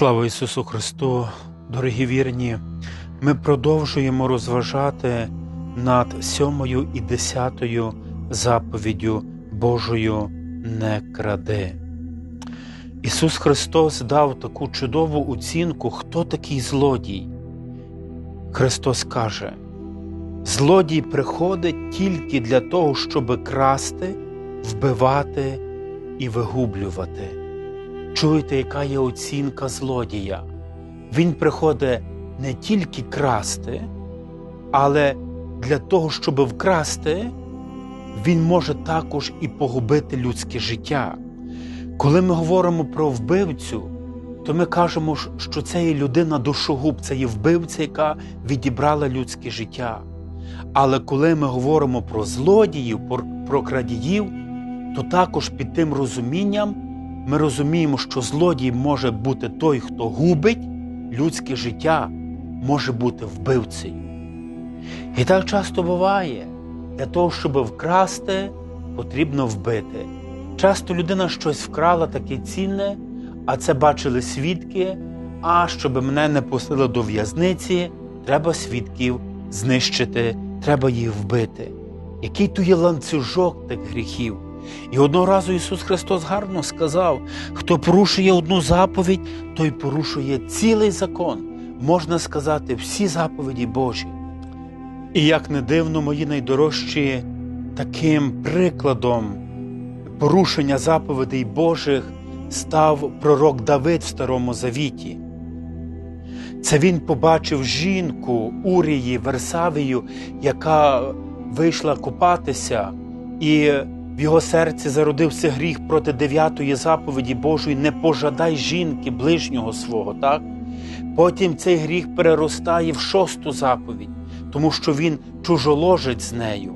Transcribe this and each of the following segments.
Слава Ісусу Христу, дорогі вірні! Ми продовжуємо розважати над сьомою і десятою заповіддю Божою не кради. Ісус Христос дав таку чудову оцінку, хто такий злодій. Христос каже: злодій приходить тільки для того, щоб красти, вбивати і вигублювати. Чуєте, яка є оцінка злодія? Він приходить не тільки красти, але для того, щоб вкрасти, він може також і погубити людське життя. Коли ми говоримо про вбивцю, то ми кажемо, що це є людина душогуб, це є вбивця, яка відібрала людське життя. Але коли ми говоримо про злодіїв, про крадіїв, то також під тим розумінням ми розуміємо, що злодій може бути той, хто губить людське життя, може бути вбивцею. І так часто буває, для того, щоб вкрасти, потрібно вбити. Часто людина щось вкрала таке цінне, а це бачили свідки. А щоб мене не пустили до в'язниці, треба свідків знищити, треба їх вбити. Який то є ланцюжок тих гріхів? І одного разу Ісус Христос гарно сказав: хто порушує одну заповідь, той порушує цілий закон, можна сказати, всі заповіді Божі. І як не дивно, мої найдорожчі, таким прикладом порушення заповідей Божих став пророк Давид в Старому Завіті. Це він побачив жінку Урії Версавію, яка вийшла купатися, і в його серці зародився гріх проти дев'ятої заповіді Божої не пожадай жінки ближнього свого. так? Потім цей гріх переростає в шосту заповідь, тому що він чужоложить з нею.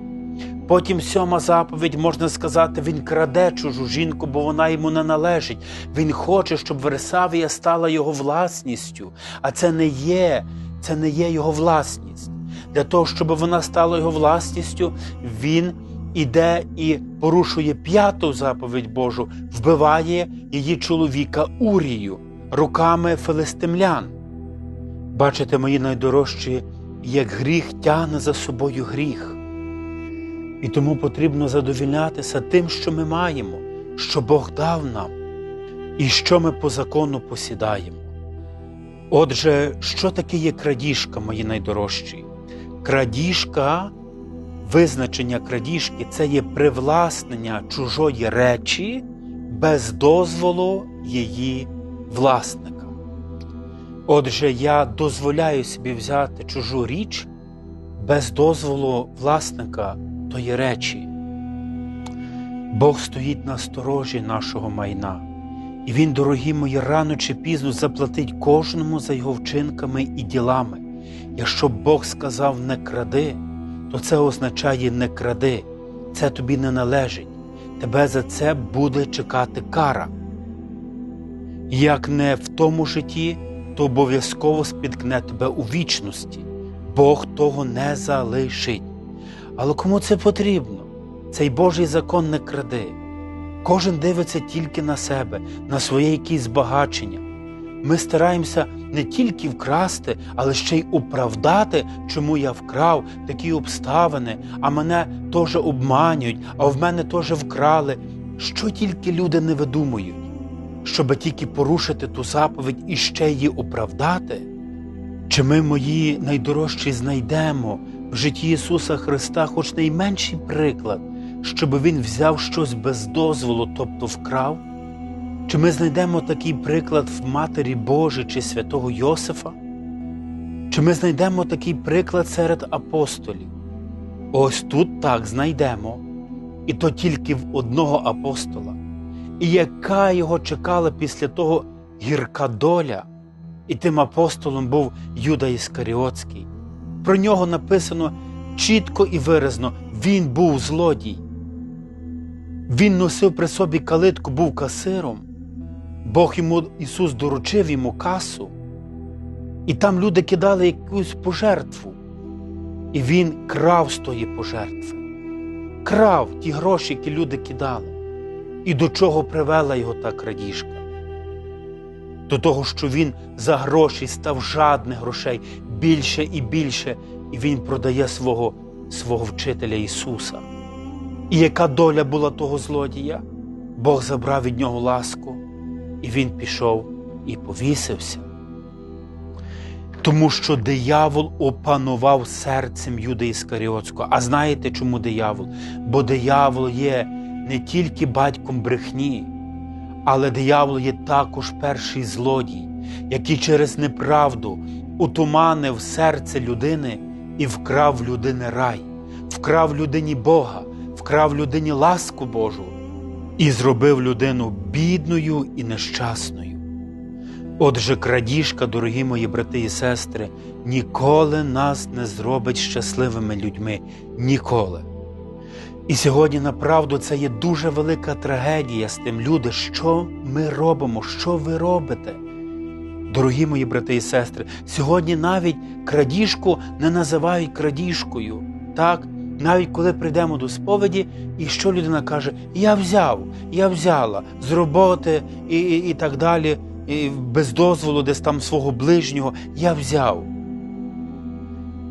Потім сьома заповідь, можна сказати, він краде чужу жінку, бо вона йому не належить. Він хоче, щоб Версавія стала його власністю, а це не є, це не є його власність. Для того, щоб вона стала його власністю, він іде і порушує п'яту заповідь Божу, вбиває її чоловіка Урію руками филистимлян. Бачите, мої найдорожчі, як гріх тягне за собою гріх. І тому потрібно задовільнятися тим, що ми маємо, що Бог дав нам, і що ми по закону посідаємо. Отже, що таке є крадіжка, мої найдорожчі? Крадіжка Визначення крадіжки це є привласнення чужої речі без дозволу її власника. Отже, я дозволяю собі взяти чужу річ без дозволу власника тої речі. Бог стоїть на сторожі нашого майна, і Він, дорогі мої, рано чи пізно заплатить кожному за його вчинками і ділами. Якщо Бог сказав не кради то це означає не кради, це тобі не належить. Тебе за це буде чекати кара. Як не в тому житті, то обов'язково спіткне тебе у вічності. Бог того не залишить. Але кому це потрібно? Цей Божий закон не кради. Кожен дивиться тільки на себе, на своє якісь збагачення. Ми стараємося не тільки вкрасти, але ще й оправдати, чому я вкрав такі обставини, а мене теж обманюють, а в мене теж вкрали. Що тільки люди не видумують, щоб тільки порушити ту заповідь і ще її оправдати? Чи ми, мої найдорожчі, знайдемо в житті Ісуса Христа хоч найменший приклад, щоб Він взяв щось без дозволу, тобто вкрав? Чи ми знайдемо такий приклад в Матері Божій чи святого Йосифа? Чи ми знайдемо такий приклад серед апостолів? Ось тут так знайдемо, і то тільки в одного апостола. І яка його чекала після того гірка доля, і тим апостолом був Юда Іскаріотський. Про нього написано чітко і виразно: він був злодій. Він носив при собі калитку, був касиром. Бог йому Ісус доручив йому касу, і там люди кидали якусь пожертву. І він крав з тої пожертви, крав ті гроші, які люди кидали. І до чого привела його та крадіжка. до того, що він за гроші став жадних грошей більше і більше, і він продає свого, свого вчителя Ісуса. І яка доля була того злодія? Бог забрав від нього ласку, і він пішов і повісився. Тому що диявол опанував серцем Юда Іскаріотського. А знаєте, чому диявол? Бо диявол є не тільки батьком брехні, але диявол є також перший злодій, який через неправду утуманив серце людини і вкрав людини рай, вкрав людині Бога, вкрав людині ласку Божу і зробив людину бідною і нещасною. Отже, крадіжка, дорогі мої брати і сестри, ніколи нас не зробить щасливими людьми. Ніколи. І сьогодні, направду, це є дуже велика трагедія з тим, люди, що ми робимо, що ви робите. Дорогі мої брати і сестри, сьогодні навіть крадіжку не називають крадіжкою. Так? Навіть коли прийдемо до сповіді, і що людина каже: Я взяв, я взяла з роботи і, і, і так далі і без дозволу десь там свого ближнього, я взяв.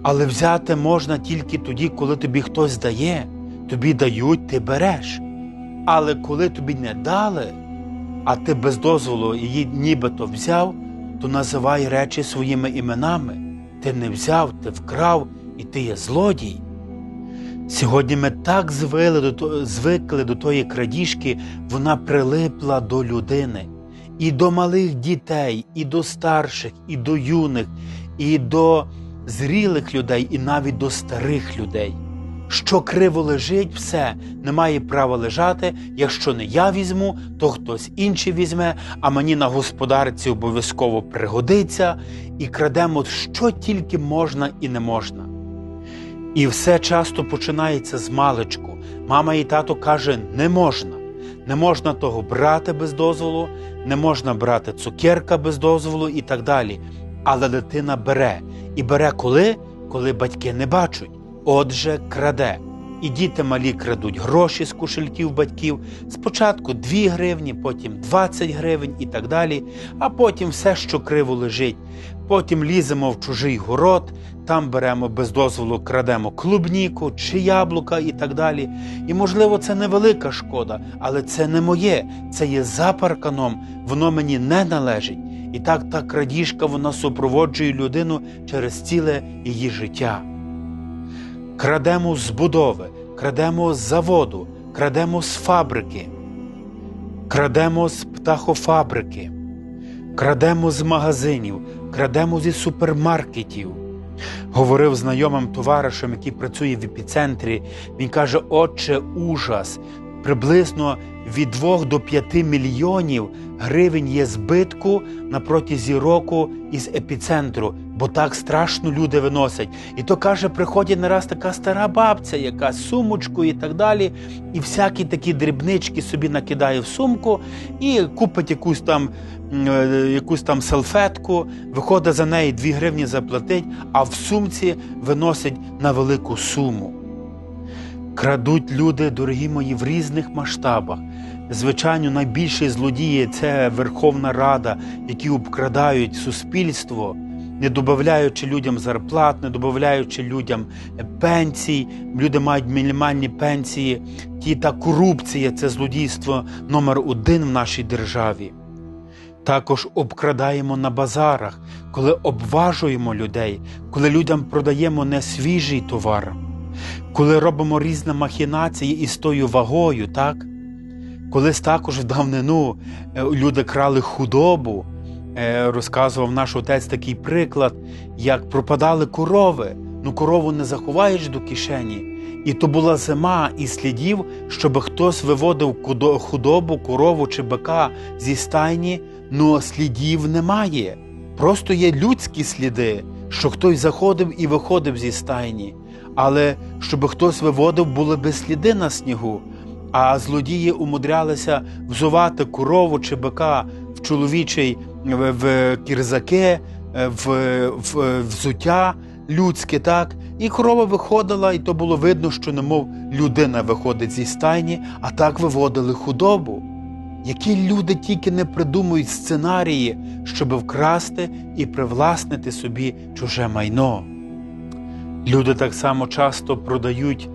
Але взяти можна тільки тоді, коли тобі хтось дає, тобі дають, ти береш. Але коли тобі не дали, а ти без дозволу її нібито взяв, то називай речі своїми іменами. Ти не взяв, ти вкрав, і ти є злодій. Сьогодні ми так звили до, звикли до тої крадіжки, вона прилипла до людини і до малих дітей, і до старших, і до юних, і до зрілих людей, і навіть до старих людей. Що криво лежить, все не має права лежати. Якщо не я візьму, то хтось інший візьме, а мені на господарці обов'язково пригодиться, і крадемо, що тільки можна і не можна. І все часто починається з маличку. Мама і тато каже, не можна. Не можна того брати без дозволу, не можна брати цукерка без дозволу і так далі. Але дитина бере. І бере коли? Коли батьки не бачать. Отже, краде. І діти малі крадуть гроші з кошельків батьків. Спочатку 2 гривні, потім 20 гривень і так далі, а потім все, що криво лежить. Потім ліземо в чужий город, там беремо без дозволу, крадемо клубніку чи яблука і так далі. І, можливо, це невелика шкода, але це не моє, це є за парканом, воно мені не належить. І так та крадіжка вона супроводжує людину через ціле її життя. Крадемо з будови, крадемо з заводу, крадемо з фабрики, крадемо з птахофабрики, крадемо з магазинів, крадемо зі супермаркетів. Говорив знайомим товаришем, який працює в епіцентрі. Він каже: Отче, ужас, приблизно від 2 до 5 мільйонів гривень є збитку на протязі року із епіцентру, бо так страшно люди виносять. І то каже, приходить не раз така стара бабця, яка з сумочкою і так далі, і всякі такі дрібнички собі накидає в сумку і купить якусь там е, якусь там салфетку, виходить за неї 2 гривні заплатить, а в сумці виносить на велику суму. Крадуть люди, дорогі мої, в різних масштабах. Звичайно, найбільші злодії це Верховна Рада, які обкрадають суспільство, не додаючи людям зарплат, не додаючи людям пенсій. Люди мають мінімальні пенсії. Ті та корупція це злодійство номер один в нашій державі. Також обкрадаємо на базарах, коли обважуємо людей, коли людям продаємо несвіжий товар коли робимо різні махінації із тою вагою, так? Колись також в давнину е, люди крали худобу, е, розказував наш отець такий приклад, як пропадали корови. Ну, корову не заховаєш до кишені. І то була зима і слідів, щоб хтось виводив худобу, корову чи бика зі стайні, ну слідів немає. Просто є людські сліди, що хтось заходив і виходив зі стайні але щоб хтось виводив, були би сліди на снігу, а злодії умудрялися взувати корову чи бика в чоловічий в кірзаки, в, в взуття людське, так, і корова виходила, і то було видно, що немов людина виходить зі стайні, а так виводили худобу. які люди тільки не придумують сценарії, щоб вкрасти і привласнити собі чуже майно. Люди так само часто продають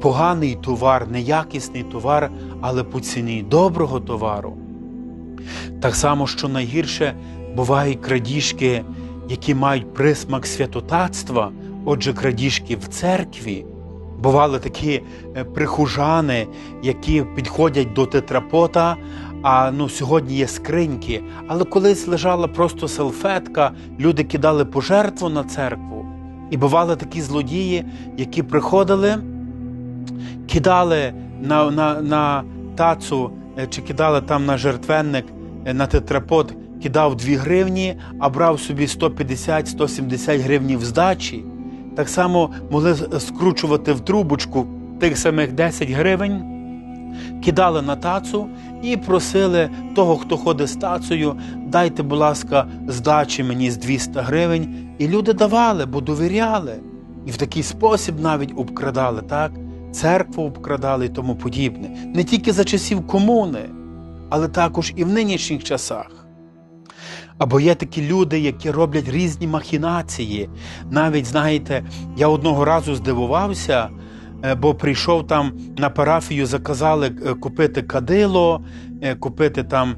поганий товар, неякісний товар, але по ціні доброго товару. Так само, що найгірше бувають крадіжки, які мають присмак святотатства, отже, крадіжки в церкві. Бували такі е, прихожани, які підходять до тетрапота. А ну сьогодні є скриньки. Але колись лежала просто селфетка, люди кидали пожертву на церкву. І бували такі злодії, які приходили, кидали на на, на тацу е, чи кидали там на жертвенник, е, на тетрапот, кидав 2 гривні, а брав собі 150-170 гривнів здачі. Так само могли скручувати в трубочку тих самих 10 гривень, кидали на тацу і просили того, хто ходить з тацею, дайте, будь ласка, здачі мені з 200 гривень. І люди давали, бо довіряли. І в такий спосіб навіть обкрадали, так? Церкву обкрадали і тому подібне. Не тільки за часів комуни, але також і в нинішніх часах. Або є такі люди, які роблять різні махінації. Навіть, знаєте, я одного разу здивувався, е, бо прийшов там на парафію, заказали е, купити кадило, е, купити там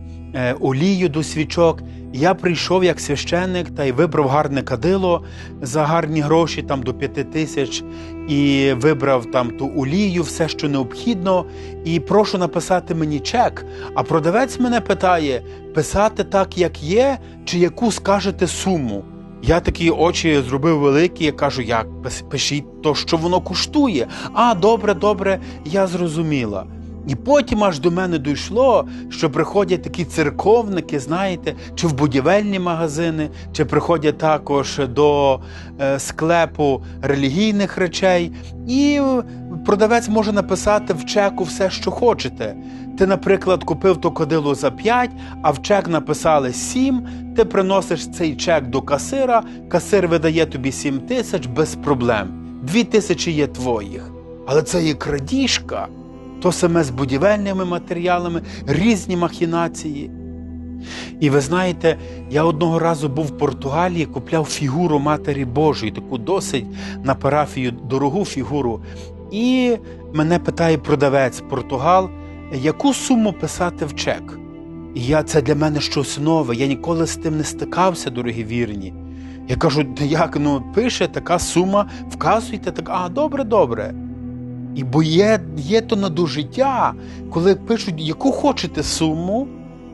олію до свічок. Я прийшов як священник та й вибрав гарне кадило за гарні гроші, там до п'яти тисяч, і вибрав там ту олію, все, що необхідно, і прошу написати мені чек. А продавець мене питає: писати так, як є, чи яку скажете суму. Я такі очі зробив великі, я кажу, як пишіть то, що воно коштує. А, добре, добре, я зрозуміла. І потім аж до мене дійшло, що приходять такі церковники, знаєте, чи в будівельні магазини, чи приходять також до е, склепу релігійних речей, і продавець може написати в чеку все, що хочете. Ти, наприклад, купив то кадило за 5, а в чек написали 7, ти приносиш цей чек до касира, касир видає тобі 7 тисяч без проблем. Дві тисячі є твоїх. Але це є крадіжка то саме з будівельними матеріалами, різні махінації. І ви знаєте, я одного разу був в Португалії, купляв фігуру Матері Божої, таку досить на парафію дорогу фігуру. І мене питає продавець Португал, яку суму писати в чек. І я це для мене щось нове. Я ніколи з тим не стикався, дорогі вірні. Я кажу, як ну пише така сума, вказуйте так, а добре, добре. І бо є є то надужиття, коли пишуть, яку хочете суму,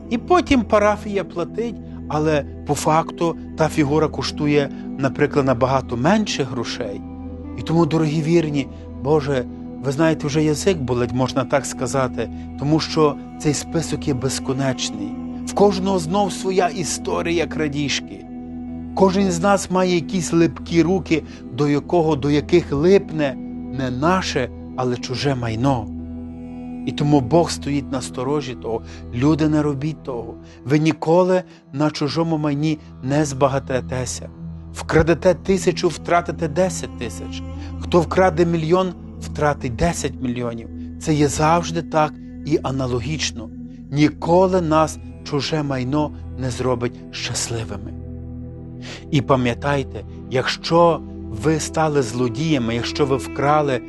і потім парафія платить, але по факту та фігура коштує, наприклад, набагато менше грошей. І тому, дорогі вірні, Боже, ви знаєте, вже язик болить, можна так сказати, тому що цей список є безконечний. В кожного знов своя історія крадіжки. Кожен з нас має якісь липкі руки, до якого, до яких липне не наше але чуже майно. І тому Бог стоїть на сторожі того, люди не робіть того. Ви ніколи на чужому майні не збагатетеся. Вкрадете тисячу, втратите десять тисяч. Хто вкраде мільйон, втратить десять мільйонів. Це є завжди так і аналогічно. Ніколи нас чуже майно не зробить щасливими. І пам'ятайте, якщо ви стали злодіями, якщо ви вкрали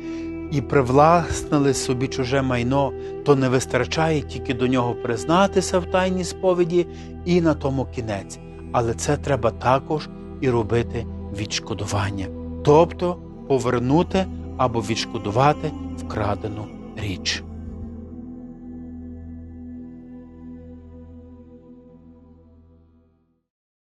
і привласнили собі чуже майно, то не вистачає тільки до нього признатися в тайній сповіді і на тому кінець. Але це треба також і робити відшкодування, тобто повернути або відшкодувати вкрадену річ.